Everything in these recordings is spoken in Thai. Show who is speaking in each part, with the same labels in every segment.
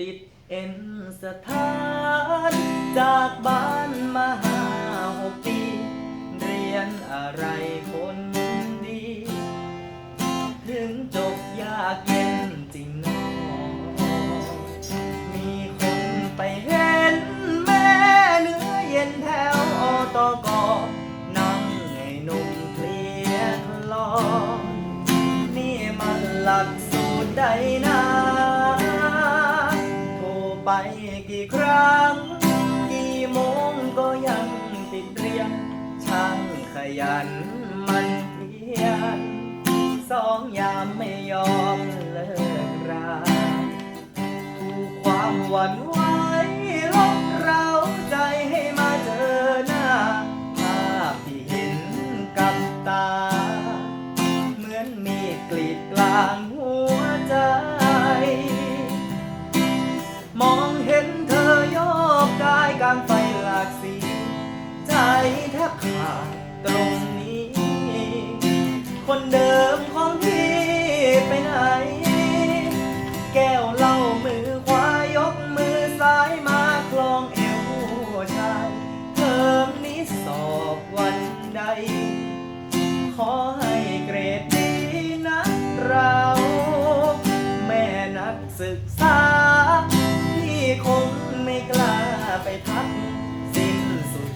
Speaker 1: ติดเอ็นสถานจากบ้านมาหาหกปี เรียนอะไรคนดี ถึงจบยากเย็นจริงหนอมีคนไปเห็นแม่เนื้อเย็นแถวอตกนั่งไงหนุ่มเพลียคลอนี่มันหลักสูตรใดนะโทรไป กี่ครั้ง กี่โมงก็ยังติดเรียนช่างขยันมันเพียรสองยามไม่ยอมเลิกราถูกความหวั่นไหวลบเราใจให้มาเจอหน้าภาพที่เห็นกับตา เหมือนมีกรีดกลางหัวใจ มอง ใจแทบขาดตรงนี้ คนเดิมของพี่ไปไหน แก้วเหล้ามือขวายกมือซ้ายมาคลองเอวชายเทอมนี้สอบวั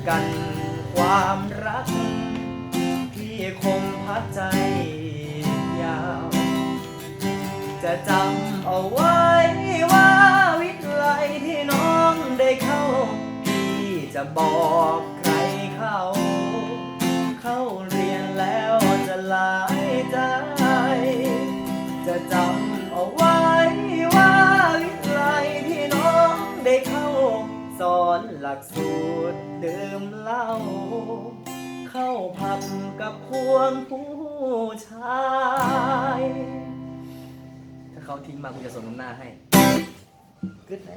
Speaker 1: กันความรัก ที่คงพัดใจยาว จะจำเอาไว้ว่าวิทยาลัยที่น้องได้เข้า พี่จะบอกใครเข้า เข้าเรียนแล้วจะลา หลักสูตรดื่มเหล้าเข้าพับกับพวงผู้ชาย ถ้าเขาทิ้งมากูจะส่งน้ำหน้าให้กึดไหน